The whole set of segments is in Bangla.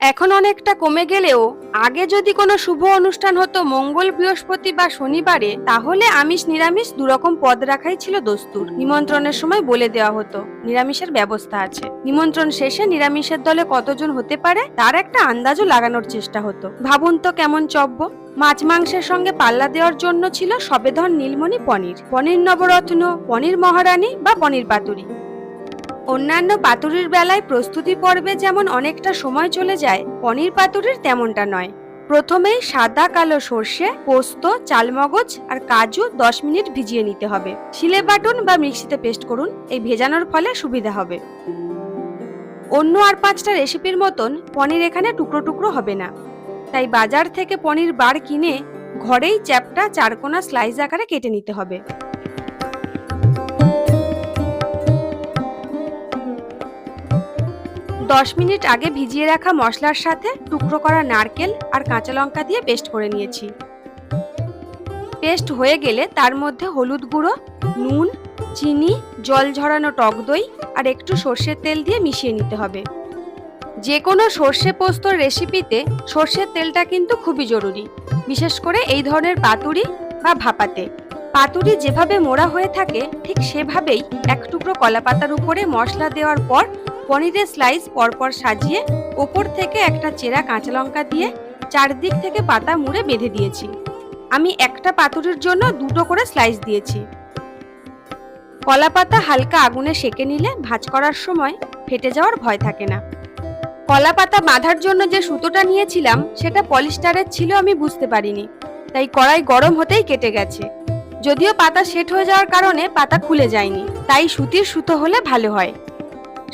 এখন অনেকটা কমে গেলেও আগে যদি কোনো শুভ অনুষ্ঠান হতো মঙ্গল বৃহস্পতি বা শনিবারে, তাহলে আমিষ নিরামিষ দুরকম পদ রাখাই ছিল দস্তুর। নিমন্ত্রণের সময় বলে দেওয়া হতো, নিরামিষের ব্যবস্থা আছে। নিমন্ত্রণ শেষে নিরামিষের দলে কতজন হতে পারে, তার একটা আন্দাজও লাগানোর চেষ্টা হতো। ভাবুন তো কেমন চব্য। মাছ মাংসের সঙ্গে পাল্লা দেওয়ার জন্য ছিল সবেধন নীলমণি পনির। পনির নবরত্ন, পনির মহারানী বা পনির পাতুরি। অন্যান্য পাতুরির বেলায় প্রস্তুতি পর্বে যেমন অনেকটা সময় চলে যায়, পনির পাতুরির তেমনটা নয়। প্রথমেই সাদা কালো সর্ষে, পোস্ত, চালমগজ আর কাজু দশ মিনিট ভিজিয়ে নিতে হবে। শিলে বাটুন বা মিক্সিতে পেস্ট করুন, এই ভেজানোর ফলে সুবিধা হবে। অন্য আর পাঁচটা রেসিপির মতন পনির এখানে টুকরো টুকরো হবে না। তাই বাজার থেকে পনির বার কিনে ঘরেই চ্যাপটা চারকোনা স্লাইস আকারে কেটে নিতে হবে। দশ মিনিট আগে ভিজিয়ে রাখা মশলার সাথে টুকরো করা নারকেল আর কাঁচা লঙ্কা দিয়ে পেস্ট করে নিয়েছি। পেস্ট হয়ে গেলে তার মধ্যে হলুদ গুঁড়ো, নুন, চিনি, জল ঝরানো টক দই আর একটু সর্ষের তেল দিয়ে মিশিয়ে নিতে হবে। যে কোনো সর্ষে পোস্তর রেসিপিতে সর্ষের তেলটা কিন্তু খুবই জরুরি, বিশেষ করে এই ধরনের পাতুরি বা ভাপাতে। পাতুরি যেভাবে মোড়া হয়ে থাকে, ঠিক সেভাবেই এক টুকরো কলা পাতার উপরে মশলা দেওয়ার পর পনিরের স্লাইস পরপর সাজিয়ে ওপর থেকে একটা চেরা কাঁচা লঙ্কা দিয়ে চারদিক থেকে পাতা মুড়ে বেঁধে দিয়েছি। আমি একটা পাতুরির জন্য দুটো করে স্লাইস দিয়েছি। কলা পাতা হালকা আগুনে সেকে নিলে ভাজ করার সময় ফেটে যাওয়ার ভয় থাকে না। কলা পাতা বাঁধার জন্য যে সুতোটা নিয়েছিলাম, সেটা পলিস্টারের ছিল আমি বুঝতে পারিনি। তাই কড়াই গরম হতেই কেটে গেছে। যদিও পাতা সেট হয়ে যাওয়ার কারণে পাতা খুলে যায়নি, তাই সুতির সুতো হলে ভালো হয়।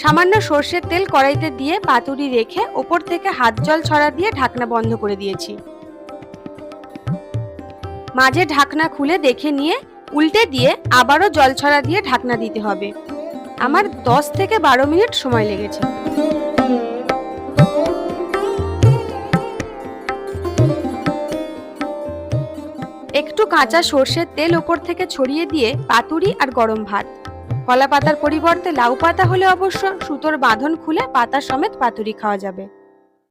সামান্য সর্ষের তেল কড়াইতে দিয়ে পাতুরি রেখে ওপর থেকে হাত জল ছড়া দিয়ে ঢাকনা বন্ধ করে দিয়েছি। মাঝে ঢাকনা খুলে দেখে নিয়ে উল্টে দিয়ে আবারও জল ছড়া দিয়ে ঢাকনা দিতে হবে। আমার দশ থেকে বারো মিনিট সময় লেগেছে। একটু কাঁচা সর্ষের তেল ওপর থেকে ছড়িয়ে দিয়ে পাতুরি আর গরম ভাত। কলা পাতার পরিবর্তে লাউ পাতা হলে অবশ্য সুতোর বাঁধন খুলে পাতা সমেত পাতুরি খাওয়া যাবে।